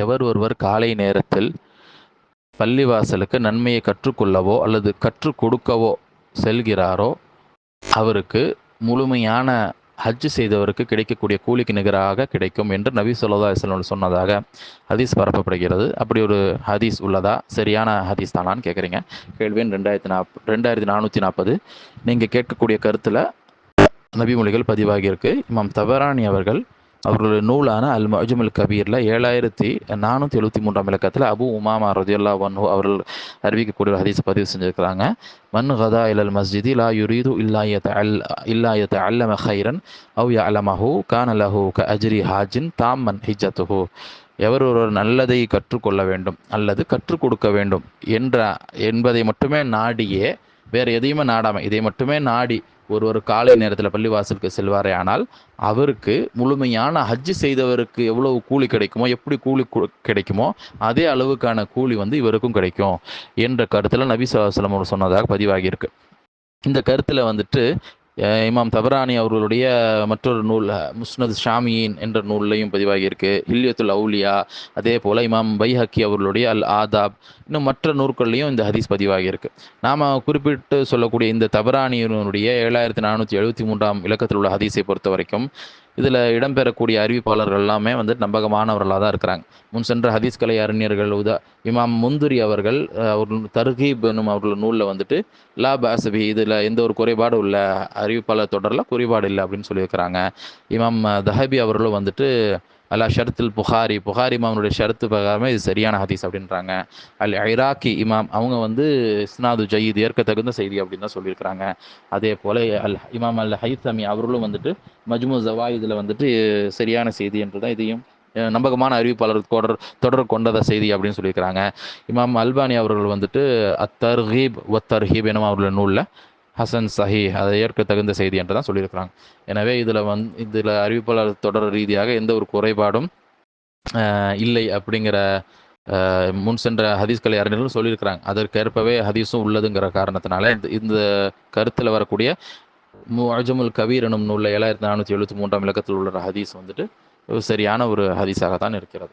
எவர் ஒருவர் காலை நேரத்தில் பள்ளிவாசலுக்கு நன்மையை கற்றுக்கொள்ளவோ அல்லது கற்றுக் கொடுக்கவோ செல்கிறாரோ அவருக்கு முழுமையான ஹஜ் செய்தவருக்கு கிடைக்கக்கூடிய கூலிக்கு நிகராக கிடைக்கும் என்று நபி சொல்லா இஸ்லாம் சொன்னதாக ஹதீஸ் பரப்பப்படுகிறது. அப்படி ஒரு ஹதீஸ் உள்ளதா? சரியான ஹதீஸ் தானான்னு கேட்குறீங்க கேள்வி ரெண்டாயிரத்தி நாப் ரெண்டாயிரத்தி நானூற்றி நாற்பது நீங்கள் கேட்கக்கூடிய கருத்தில் நபிமொழிகள் பதிவாகியிருக்கு. இமாம் தபரானி அவர்கள் அவர்களுடைய நூலான அல் மஜுமுல் கபீரில் ஏழாயிரத்தி நானூற்றி எழுபத்தி மூன்றாம் இலக்கத்தில் அபு உமாமா ரதியுல்லா வன்ஹு அவர்கள் அறிவிக்கக்கூடிய ஒரு ஹதீஸ் பதிவு செஞ்சுருக்கிறாங்க. மன் ஹதா இலல் மஸ்ஜிதி லா யுரீது இல்லாயத் அல் இல்லாயத் அல்லம ஹைரன் அவ் அலமஹு கான் லஹு க அஜ்ரி ஹாஜின் தாமன் ஹிஜத்துஹு எவர் ஒருவர் நல்லதை கற்றுக்கொள்ள வேண்டும் அல்லது கற்றுக் கொடுக்க வேண்டும் என்ற என்பதை மட்டுமே நாடியே வேறு எதையுமே நாடாமல் இதை மட்டுமே நாடி ஒருவர் காலை நேரத்தில் பள்ளிவாசலுக்கு செல்வாரே ஆனால் அவருக்கு முழுமையான ஹஜ்ஜு செய்தவருக்கு எவ்வளவு கூலி கிடைக்குமோ எப்படி கூலி கிடைக்குமோ அதே அளவுக்கான கூலி வந்து இவருக்கும் கிடைக்கும் என்ற கருத்தில் நபி சொல்லாஸ்லம் அவர் சொன்னதாக பதிவாகியிருக்கு. இந்த கருத்தில் வந்துட்டு இமாம் தபரானி அவர்களுடைய மற்றொரு நூல் முஸ்னத் ஷாமியின் என்ற நூல்லையும் பதிவாகியிருக்கு. ஹில்யத்துல் அவுலியா அதே போல் இமாம் பைஹக்கி அவர்களுடைய அல் ஆதாப் இன்னும் மற்ற நூற்கள்லையும் இந்த ஹதீஸ் பதிவாகியிருக்கு. நாம் குறிப்பிட்டு சொல்லக்கூடிய இந்த தபரானியினுடைய ஏழாயிரத்தி நானூற்றி எழுபத்தி மூன்றாம் இலக்கத்தில் உள்ள ஹதீஸை பொறுத்த வரைக்கும் இதில் இடம்பெறக்கூடிய அறிவிப்பாளர்கள் எல்லாமே வந்து நம்பகமானவர்களாக தான் இருக்கிறாங்க. முன் சென்ற ஹதீஸ் கலை அறிஞர்கள் உதா இமாம் முந்துரி அவர்கள் ஒரு தர்கீப் என்னும் அவர்கள் நூலில் வந்துட்டு லா பாசபி இதில் எந்த ஒரு குறைபாடும் இல்லை அறிவிப்பாளர் தொடரில் குறைபாடு இல்லை அப்படின்னு சொல்லியிருக்கிறாங்க. இமாம் தஹபி அவர்களும் வந்துட்டு அல்லா ஷர்த்துல் புகாரி. புகாரி இமாமனுடைய ஷரத்து பிரகாரமே இது சரியான ஹதீஸ் அப்படின்றாங்க. அல் ஐராக்கி இமாம் அவங்க வந்து இஸ்னாது ஜயீத் ஏற்க தகுந்த செய்தி அப்படின்னு தான் சொல்லியிருக்கிறாங்க. அதே போல் அல் இமாம் அல் ஹைத்தமி அவர்களும் வந்துட்டு மஜ்மு ஜவா இதில் வந்துட்டு சரியான செய்தி என்று தான் இதையும் நம்பகமான அறிவிப்பாளர் தொடர் தொடர் கொண்டத செய்தி அப்படின்னு சொல்லியிருக்கிறாங்க. இமாம் அல்பானி அவர்கள் வந்துட்டு அத்தர்ஹீப் ஒத்தர்ஹீப் எனும் அவர்களுடைய நூலில் ஹசன் சஹி அதை ஏற்க தகுந்த செய்தி என்று தான் சொல்லியிருக்கிறாங்க. எனவே இதில் வந் இதில் அறிவிப்பாளர் தொடர் ரீதியாக எந்த ஒரு குறைபாடும் இல்லை அப்படிங்கிற முன் சென்ற ஹதீஸ்களை அறிஞர்களும் சொல்லியிருக்கிறாங்க. அதற்கேற்பவே ஹதீஸும் உள்ளதுங்கிற காரணத்தினால இந்த இந்த கருத்தில் வரக்கூடிய அஜமுல் கபீர் எனும் நூலில் ஏழாயிரத்தி நானூற்றி எழுபத்தி மூன்றாம் இலக்கத்தில் உள்ள ஹதீஸ் வந்துட்டு சரியான ஒரு ஹதீஸாக தான் இருக்கிறது.